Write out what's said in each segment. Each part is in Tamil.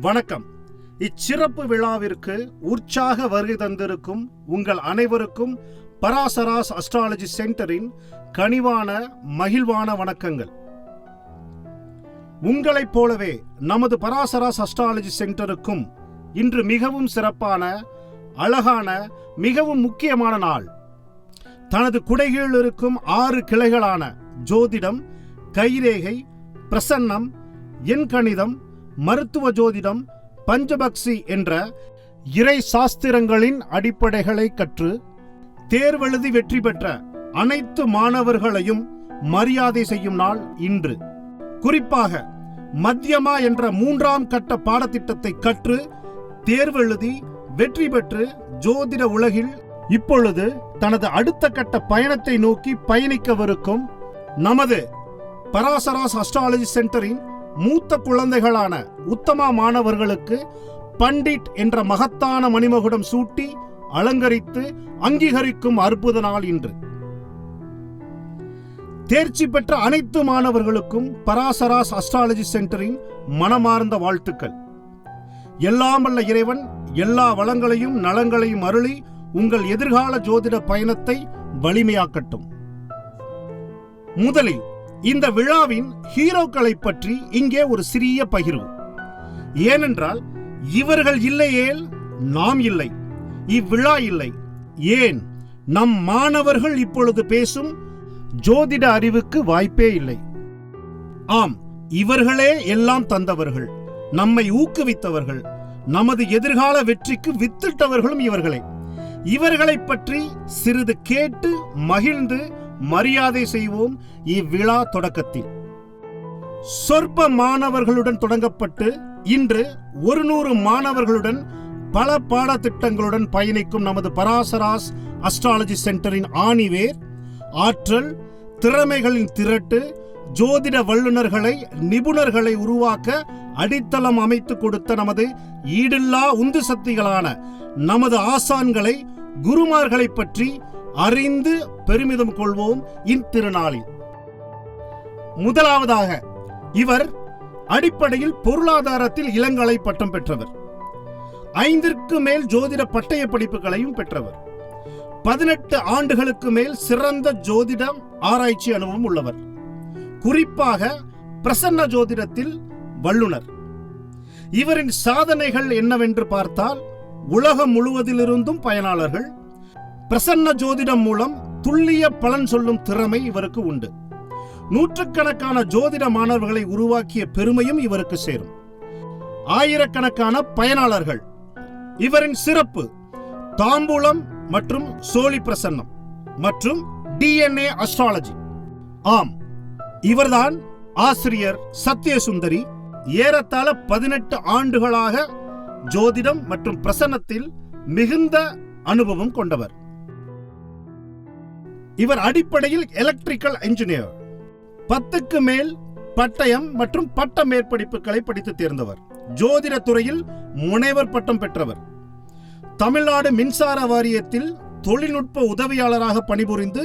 வணக்கம். இச்சிறப்பு விழாவிற்கு உற்சாக வருகை தந்திருக்கும் உங்கள் அனைவருக்கும் பராசராஸ் அஸ்ட்ராலஜி சென்டரின் கனிவான மகிழ்வான வணக்கங்கள். உங்களைப் போலவே நமது பராசராஸ் அஸ்ட்ராலஜி சென்டருக்கும் இன்று மிகவும் சிறப்பான அழகான மிகவும் முக்கியமான நாள். தனது குடைகளில் இருக்கும் ஆறு கிளைகளான ஜோதிடம் கைரேகை பிரசன்னம் எண்கணிதம் மருத்துவ ஜோதிடம் பஞ்சபக்சி என்ற இறை சாஸ்திரங்களின் அடிப்படைகளை கற்று தேர்வெழுதி வெற்றி பெற்ற அனைத்து மாணவர்களையும் மரியாதை செய்யும் நாள் இன்று. குறிப்பாக மத்தியமா என்ற மூன்றாம் கட்ட பாடத்திட்டத்தை கற்று தேர்வெழுதி வெற்றி பெற்று ஜோதிட உலகில் இப்பொழுது தனது அடுத்த கட்ட பயணத்தை நோக்கி பயணிக்கவிருக்கும் நமது பராசராஸ் அஸ்ட்ராலஜி சென்டரின் மூத்த குழந்தைகளான உத்தமா மாணவர்களுக்கு பண்டிட் என்ற மகத்தான மணிமகுடம் சூட்டி அலங்கரித்து அங்கீகரிக்கும் அற்புத நாள் இன்று. தேர்ச்சி பெற்ற அனைத்து மாணவர்களுக்கும் பராசராஸ் அஸ்ட்ராலஜி சென்டரின் மனமார்ந்த வாழ்த்துக்கள். எல்லாம் வல்ல இறைவன் எல்லா வளங்களையும் நலங்களையும் அருளி உங்கள் எதிர்கால ஜோதிட பயணத்தை வலிமையாக்கட்டும். முதலில் இந்த விழாவின் ஹீரோக்களை பற்றி இங்கே ஒரு சிறிய பகிர்வு. ஏனென்றால் இவர்கள் இல்லையேல் நாம் இல்லை. இவ்விழா இல்லை. ஏன்? நம் மாணவர்கள் இப்பொழுது பேசும் ஜோதிட அறிவுக்கு வாய்ப்பே இல்லை. ஆம் இவர்களே எல்லாம் தந்தவர்கள். நம்மை ஊக்குவித்தவர்கள். நமது எதிர்கால வெற்றிக்கு வித்திட்டவர்களும் இவர்களே. இவர்களை பற்றி சிறிது கேட்டு மகிழ்ந்து மரியாதை செய்வோம் இவ்விழா தொடக்கத்தில். சொற்ப மாணவர்களுடன் தொடங்கப்பட்டு இன்று ஒரு நூறு மாணவர்களுடன் பல பாடத்திட்டங்களுடன் பயணிக்கும் நமது பராசராஸ் அஸ்ட்ராலஜி சென்டரின் ஆணிவேர் ஆற்றல் திறமைகளின் திரட்டு ஜோதிட வல்லுநர்களை நிபுணர்களை உருவாக்க அடித்தளம் அமைத்து கொடுத்த நமது ஈடில்லா உந்து சக்திகளான நமது ஆசான்களை குருமார்களை பற்றி அறிந்து பெருமிதம் கொள்வோம் இத்திருநாளில் முதலாவதாக இவர் அடிப்படையில் பொருளாதாரத்தில் இளங்கலை பட்டம் பெற்றவர். ஐந்திற்கு மேல் ஜோதிட பட்டய படிப்புகளையும் பெற்றவர். பதினெட்டு ஆண்டுகளுக்கு மேல் சிறந்த ஜோதிடம் ஆராய்ச்சி அனுபவம் உள்ளவர். குறிப்பாக பிரசன்ன ஜோதிடத்தில் வல்லுனர். இவரின் சாதனைகள் என்னவென்று பார்த்தால் உலகம் முழுவதிலிருந்தும் பயனாளர்கள் பிரசன்ன ஜோதிடம் மூலம் துல்லிய பலன் சொல்லும் திறமை இவருக்கு உண்டு. நூற்றுக்கணக்கான ஜோதிட மாணவர்களை உருவாக்கிய பெருமையும் இவருக்கு சேரும். ஆயிரக்கணக்கான பயனாளர்கள் இவரின் சிறப்பு தாம்பூலம் மற்றும் சோழி பிரசன்னம் மற்றும் டிஎன்ஏ அஸ்ட்ராலஜி ஆம் இவர்தான் ஆசிரியர் சத்யசுந்தரி ஏறத்தாழ பதினெட்டு ஆண்டுகளாக ஜோதிடம் மற்றும் பிரசன்னத்தில் மிகுந்த அனுபவம் கொண்டவர். இவர் அடிப்படையில் எலக்ட்ரிக்கல் என்ஜினியர் பத்துக்கு மேல் பட்டயம் மற்றும் பட்ட மேற்படிப்புகளை படித்து தேர்ந்தவர். ஜோதிட துறையில் முனைவர் பட்டம் பெற்றவர். தமிழ்நாடு மின்சார வாரியத்தில் தொழில்நுட்ப உதவியாளராக பணிபுரிந்து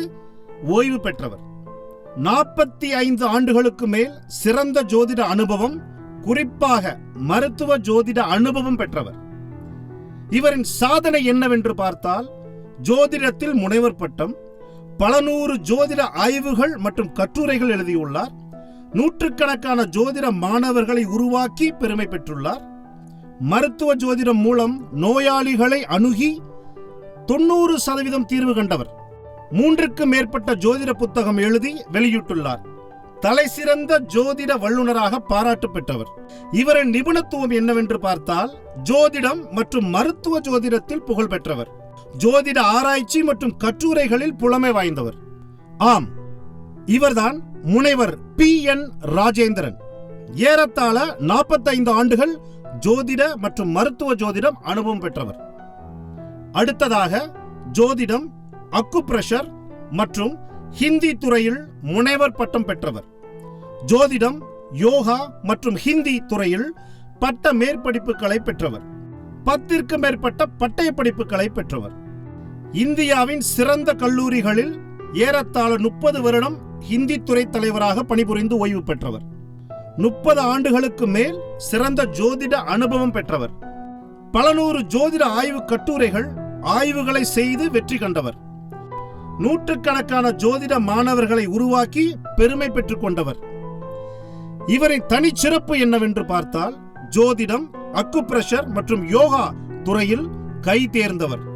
ஓய்வு பெற்றவர். நாற்பத்தி ஐந்து ஆண்டுகளுக்கு மேல் சிறந்த ஜோதிட அனுபவம் குறிப்பாக மருத்துவ ஜோதிட அனுபவம் பெற்றவர். இவரின் சாதனை என்னவென்று பார்த்தால் ஜோதிடத்தில் முனைவர் பட்டம் பல நூறு ஜோதிட ஆய்வுகள் மற்றும் கட்டுரைகள் எழுதியுள்ளார். நூற்றுக்கணக்கான ஜோதிட மாணவர்களை உருவாக்கி பெருமை பெற்றுள்ளார். மருத்துவ ஜோதிடம் மூலம் நோயாளிகளை அணுகி தொண்ணூறு சதவீதம் தீர்வு கண்டவர். மூன்றுக்கு மேற்பட்ட ஜோதிட புத்தகம் எழுதி வெளியிட்டுள்ளார். தலை சிறந்த ஜோதிட வல்லுநராக பாராட்டு பெற்றவர். இவரின் நிபுணத்துவம் என்னவென்று பார்த்தால் ஜோதிடம் மற்றும் மருத்துவ ஜோதிடத்தில் புகழ் பெற்றவர். ஜோதிட ஆராய்ச்சி மற்றும் கட்டுரைகளில் புலமை வாய்ந்தவர். ஆம் இவர்தான் முனைவர் பி. என். ராஜேந்திரன். ஏறத்தாழ நாற்பத்தைந்து ஆண்டுகள் ஜோதிட மற்றும் மருத்துவ ஜோதிடம் அனுபவம் பெற்றவர். அடுத்ததாக ஜோதிடம் அக்குப்ரெஷர் மற்றும் ஹிந்தி துறையில் முனைவர் பட்டம் பெற்றவர். ஜோதிடம் யோகா மற்றும் ஹிந்தி துறையில் பட்ட மேற்படிப்புகளை பெற்றவர். பத்திற்கு மேற்பட்ட பட்டய படிப்புகளை பெற்றவர். இந்தியாவின் சிறந்த கல்லூரிகளில் ஏறத்தாழ முப்பது வருடம் ஹிந்தி துறை தலைவராக பணிபுரிந்து ஓய்வு பெற்றவர். முப்பது ஆண்டுகளுக்கு மேல் சிறந்த ஜோதிட அனுபவம் பெற்றவர். பல நூறு ஜோதிட ஆய்வு கட்டுரைகள் ஆய்வுகளை செய்து வெற்றி கண்டவர். நூற்றுக்கணக்கான ஜோதிட மாணவர்களை உருவாக்கி பெருமை பெற்றுக் கொண்டவர். இவரின் தனிச்சிறப்பு என்னவென்று பார்த்தால் ஜோதிடம் அக்குப்ரெஷர் மற்றும் யோகா துறையில் கை தேர்ந்தவர்.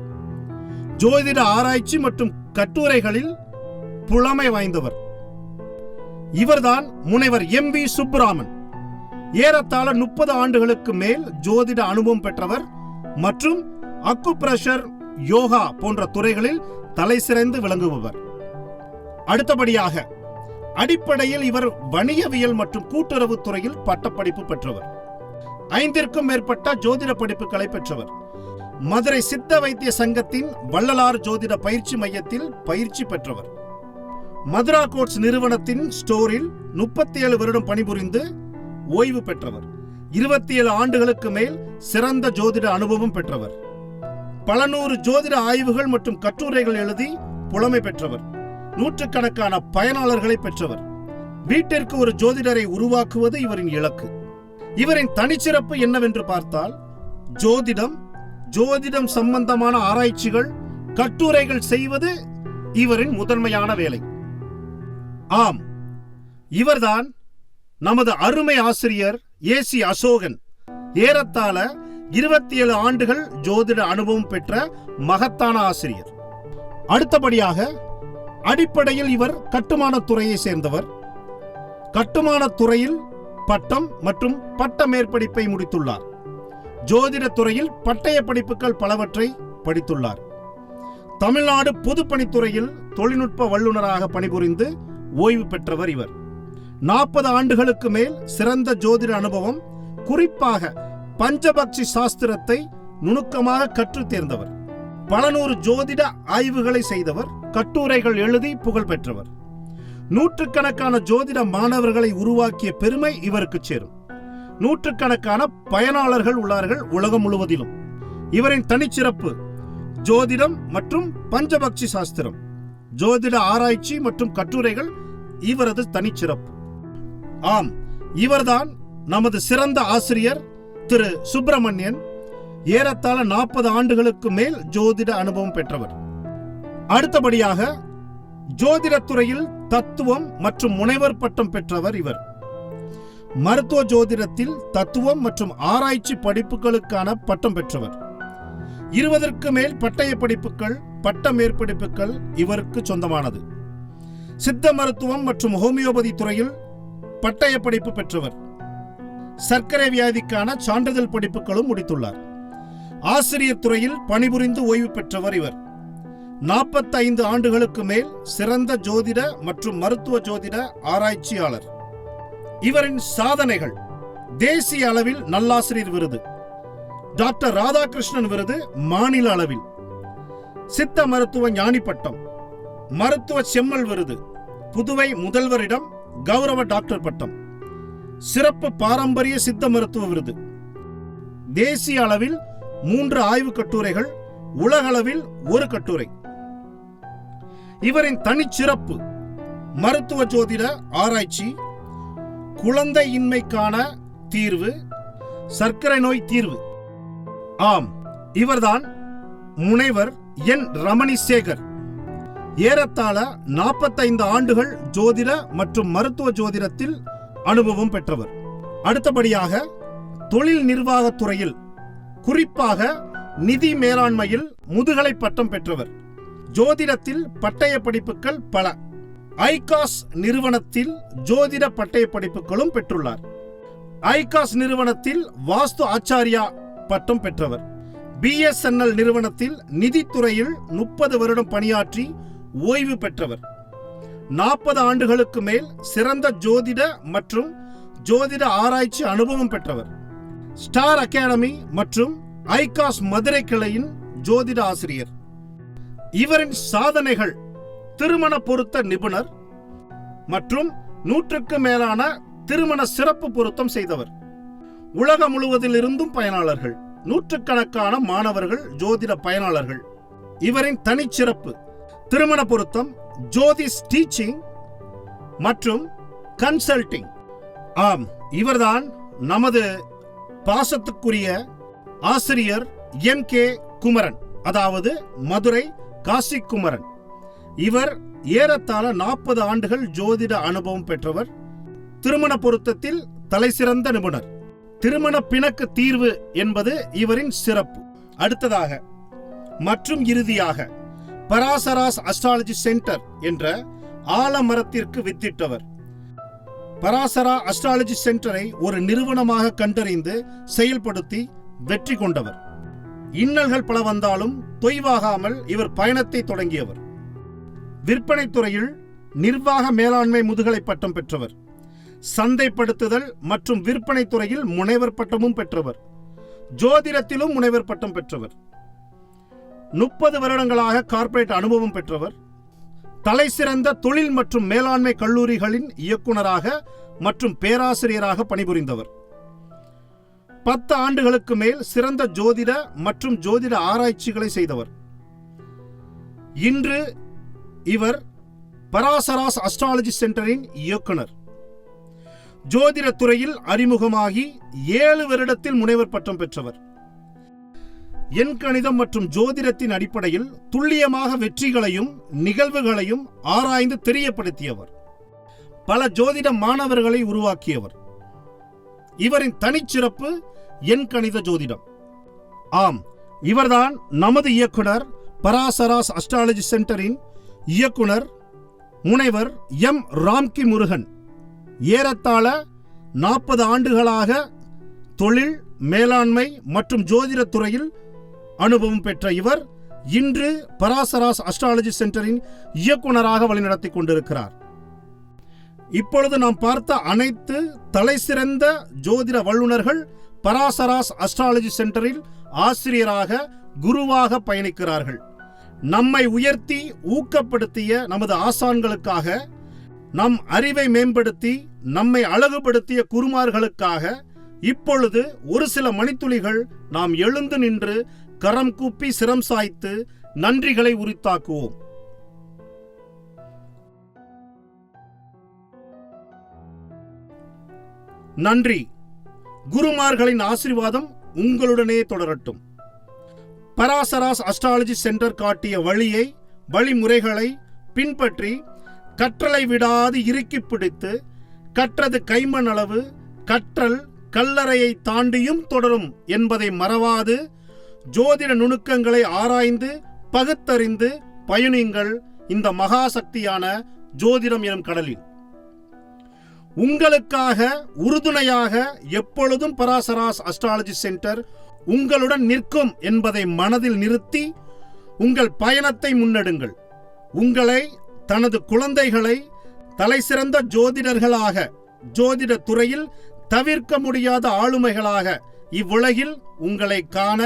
ஜோதிட ஆராய்ச்சி மற்றும் கட்டுரைகளில் புலமை வாய்ந்தவர். இவர்தான் முனைவர் எம் வி சுப்புராமன். ஏறத்தாழ முப்பது ஆண்டுகளுக்கு மேல் ஜோதிட அனுபவம் பெற்றவர் மற்றும் அக்குப்ரஷர் யோகா போன்ற துறைகளில் தலைசிறந்து விளங்குபவர். அடுத்தபடியாக அடிப்படையில் இவர் வணிகவியல் மற்றும் கூட்டுறவு துறையில் பட்டப்படிப்பு பெற்றவர். ஐந்திற்கும் மேற்பட்ட ஜோதிட படிப்புகளை பெற்றவர். மதுரை சித்த வைத்திய சங்கத்தின் வள்ளலார் ஜோதிட பயிற்சி மையத்தில் பயிற்சி பெற்றவர். மதுரா கோட்ஸ் நிறுவனத்தின் ஸ்டோரில் முப்பத்தி ஏழு வருடம் பணிபுரிந்து ஓய்வு பெற்றவர். இருபத்தி ஏழு ஆண்டுகளுக்கு மேல் சிறந்த ஜோதிட அனுபவம் பெற்றவர். பல நூறு ஜோதிட ஆய்வுகள் மற்றும் கட்டுரைகள் எழுதி புலமை பெற்றவர். நூற்றுக்கணக்கான பயனாளர்களை பெற்றவர். வீட்டிற்கு ஒரு ஜோதிடரை உருவாக்குவது இவரின் இலக்கு. இவரின் தனிச்சிறப்பு என்னவென்று பார்த்தால் ஜோதிடம் ஜோதிடம் சம்பந்தமான ஆராய்ச்சிகள் கட்டுரைகள் செய்வது இவரின் முதன்மையான வேலை. ஆம் இவர்தான் நமது அருமை ஆசிரியர் ஏசி அசோகன். ஏறத்தாழ இருபத்தி ஏழு ஆண்டுகள் ஜோதிட அனுபவம் பெற்ற மகத்தான ஆசிரியர். அடுத்தபடியாக அடிப்படையில் இவர் கட்டுமான துறையை சேர்ந்தவர். கட்டுமான துறையில் பட்டம் மற்றும் பட்ட மேற்படிப்பை முடித்துள்ளார். ஜோதிட துறையில் பட்டய படிப்புகள் பலவற்றை படித்துள்ளார். தமிழ்நாடு பொதுப்பணித்துறையில் தொழில்நுட்ப வல்லுநராக பணிபுரிந்து ஓய்வு பெற்றவர் இவர். நாற்பது ஆண்டுகளுக்கு மேல் சிறந்த ஜோதிட அனுபவம் குறிப்பாக பஞ்சபக்ஷி சாஸ்திரத்தை நுணுக்கமாக கற்று தேர்ந்தவர். பல நூறு ஜோதிட ஆய்வுகளை செய்தவர் கட்டுரைகள் எழுதி புகழ் பெற்றவர். நூற்றுக்கணக்கான ஜோதிட மாணவர்களை உருவாக்கிய பெருமை இவருக்கு சேரும். நூற்றுக்கணக்கான பயனாளர்கள் உள்ளார்கள் உலகம் முழுவதிலும். இவரின் தனிச்சிறப்பு ஜோதிடம் மற்றும் பஞ்சபக்ஷி சாஸ்திரம் ஜோதிட ஆராய்ச்சி மற்றும் கட்டுரைகள் இவரது தனிச்சிறப்பு. ஆம் இவர்தான் நமது சிறந்த ஆசிரியர் திரு சுப்பிரமணியன் ஏறத்தாழ நாற்பது ஆண்டுகளுக்கு மேல் ஜோதிட அனுபவம் பெற்றவர். அடுத்தபடியாக ஜோதிடத்துறையில் தத்துவம் மற்றும் முனைவர் பட்டம் பெற்றவர் இவர். மருத்துவ ஜோதிடத்தில் தத்துவம் மற்றும் ஆராய்ச்சி படிப்புகளுக்கான பட்டம் பெற்றவர். இருபதற்கு மேல் பட்டய படிப்புகள் பட்ட மேற்படிப்புகள் இவருக்கு சொந்தமானது. சித்த மருத்துவம் மற்றும் ஹோமியோபதி துறையில் பட்டய படிப்பு பெற்றவர். சர்க்கரை வியாதிக்கான சான்றிதழ் படிப்புகளும் முடித்துள்ளார். ஆசிரியர் துறையில் பணிபுரிந்து ஓய்வு பெற்றவர் இவர். நாற்பத்தைந்து ஆண்டுகளுக்கு மேல் சிறந்த ஜோதிட மற்றும் மருத்துவ ஜோதிட ஆராய்ச்சியாளர். இவரின் சாதனைகள். தேசிய அளவில் நல்லாசிரியர் விருது. டாக்டர் ராதாகிருஷ்ணன் விருது மாநில அளவில். சித்த மருத்துவ ஞானி பட்டம் மருத்துவ செம்மல் விருது. புதுவை முதல்வரிடம் கௌரவ டாக்டர் பட்டம். சிறப்பு பாரம்பரிய சித்த மருத்துவ விருது. தேசிய அளவில் மூன்று ஆய்வு கட்டுரைகள் உலகளவில் ஒரு கட்டுரை. இவரின் தனிச்சிறப்பு. மருத்துவ ஜோதிட ஆராய்ச்சி குழந்தையின்மைக்கான தீர்வு சர்க்கரை நோய் தீர்வு. ஆம் இவர்தான் முனைவர் என். ரமணி சேகர் ஏறத்தாழ நாற்பத்தைந்து ஆண்டுகள் ஜோதிட மற்றும் மருத்துவ ஜோதிடத்தில் அனுபவம் பெற்றவர். அடுத்தபடியாக தொழில் நிர்வாகத் துறையில் குறிப்பாக நிதி மேலாண்மையில் முதுகலை பட்டம் பெற்றவர். ஜோதிடத்தில் பட்டய படிப்புகள் பல. ஐகாஸ் நிறுவனத்தில் ஜோதிட பட்டய படிப்புகளும் பெற்றுள்ளார். ஐகாஸ் நிறுவனத்தில் வாஸ்து ஆச்சாரியா பட்டம் பெற்றவர். பிஎஸ்என்எல் நிறுவனத்தில் நிதித்துறையில் முப்பது வருடம் பணியாற்றி ஓய்வு பெற்றவர். நாற்பது ஆண்டுகளுக்கு மேல் சிறந்த ஜோதிட மற்றும் ஜோதிட ஆராய்ச்சி அனுபவம் பெற்றவர். ஸ்டார் அகாடமி மற்றும் ஐகாஸ் மதுரை கிளையின் ஜோதிட ஆசிரியர். இவரின் சாதனைகள் திருமண பொருத்த நிபுணர் மற்றும் நூற்றுக்கு மேலான திருமண சிறப்பு பொருத்தம் செய்தவர். உலகம் முழுவதிலிருந்தும் பயனாளர்கள் நூற்றுக்கணக்கான மாணவர்கள் ஜோதிட பயனாளர்கள். இவரின் தனிச்சிறப்பு திருமண பொருத்தம் ஜோதிஷ் டீச்சிங் மற்றும் கன்சல்டிங். ஆம் இவர்தான் நமது பாசத்துக்குரிய ஆசிரியர் எம் கே குமரன் அதாவது மதுரை காசி குமரன் இவர் ஏறத்தாழ நாற்பது ஆண்டுகள் ஜோதிட அனுபவம் பெற்றவர். திருமண பொருத்தத்தில் தலைசிறந்த நிபுணர். திருமண பிணக்கு தீர்வு என்பது இவரின் சிறப்பு. அடுத்ததாக மற்றும் இறுதியாக பராசராஸ் அஸ்ட்ராலஜி சென்டர் என்ற ஆலமரத்திற்கு வித்திட்டவர். பராசரா அஸ்ட்ராலஜி சென்டரை ஒரு நிறுவனமாக கண்டறிந்து செயல்படுத்தி வெற்றி கொண்டவர். இன்னல்கள் பல வந்தாலும் தொய்வாகாமல் இவர் பயணத்தை தொடங்கியவர். விற்பனை துறையில் நிர்வாக மேலாண்மை முதுகலை பட்டம் பெற்றவர். சந்தைப்படுத்துதல் மற்றும் விற்பனை துறையில் முனைவர் பட்டமும் பெற்றவர். ஜோதிடத்திலும் முனைவர் பட்டம் பெற்றவர். முப்பது வருடங்களாக கார்ப்பரேட் அனுபவம் பெற்றவர். தலைசிறந்த தொழில் மற்றும் மேலாண்மை கல்லூரிகளின் இயக்குனராக மற்றும் பேராசிரியராக பணிபுரிந்தவர். பத்து ஆண்டுகளுக்கு மேல் சிறந்த ஜோதிட மற்றும் ஜோதிட ஆராய்ச்சிகளை செய்தவர். இன்று இவர் பராசராஸ் அஸ்ட்ராலஜி சென்டரின் இயக்குனர். ஜோதிட துறையில் அறிமுகமாகி ஏழு வருடத்தில் முனைவர் பட்டம் பெற்றவர். எண்கணிதம் மற்றும் ஜோதிடத்தின் அடிப்படையில் துல்லியமாக வெற்றிகளையும் நிகழ்வுகளையும் ஆராய்ந்து தெரியப்படுத்தியவர். பல ஜோதிட மாணவர்களை உருவாக்கியவர். இவரின் தனிச்சிறப்பு எண்கணித ஜோதிடம். ஆம் இவர்தான் நமது இயக்குனர் பராசராஸ் அஸ்ட்ராலஜி சென்டரின் இயக்குனர் முனைவர் எம். ராம்கி முருகன். ஏறத்தாழ நாற்பது ஆண்டுகளாக தொழில் மேலாண்மை மற்றும் ஜோதிட துறையில் அனுபவம் பெற்ற இவர் இன்று பராசராஸ் அஸ்ட்ராலஜி சென்டரின் இயக்குனராக வழிநடத்தி கொண்டிருக்கிறார். இப்பொழுது நாம் பார்த்த அனைத்து தலைசிறந்த ஜோதிட வல்லுநர்கள் பராசராஸ் அஸ்ட்ராலஜி சென்டரில் ஆசிரியராக குருவாக பயணிக்கிறார்கள். நம்மை உயர்த்தி ஊக்கப்படுத்திய நமது ஆசான்களுக்காக நம் அறிவை மேம்படுத்தி நம்மை அழகுபடுத்திய குருமார்களுக்காக இப்பொழுது ஒரு சில மணித்துளிகள் நாம் எழுந்து நின்று கரம் கூப்பி சிரம் சாய்த்து நன்றிகளை உரித்தாக்குவோம். நன்றி. குருமார்களின் ஆசீர்வாதம் உங்களுடனே தொடரட்டும். பராசராஸ் அஸ்ட்ராலஜி சென்டர் காட்டிய வழியை வழிமுறைகளை பின்பற்றி கற்றலை விடாது இறுக்கி பிடித்து கற்றது கைமண் அளவு கற்றல் கல்லறையை தாண்டியும் தொடரும் என்பதை மறவாது. ஜோதிட நுணுக்கங்களை ஆராய்ந்து பகுத்தறிந்து பயணிங்கள் இந்த மகாசக்தியான ஜோதிடம் எனும் கடலில். உங்களுக்காக உறுதுணையாக எப்பொழுதும் பராசராஸ் அஸ்ட்ராலஜி சென்டர் உங்களுடன் நிற்கும் என்பதை மனதில் நிறுத்தி உங்கள் பயணத்தை முன்னெடுங்கள். உங்களை தனது குழந்தைகளை தலைசிறந்த ஜோதிடர்களாக ஜோதிட துறையில் தவிர்க்க முடியாத ஆளுமைகளாக இவ்வுலகில் உங்களை காண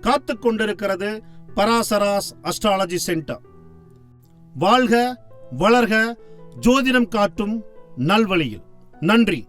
காத்து கொண்டிருக்கிறது பராசராஸ் அஸ்ட்ராலஜி சென்டர் வாழ்க வளர்க ஜோதிடம் காட்டும் நல்வழியில். நன்றி.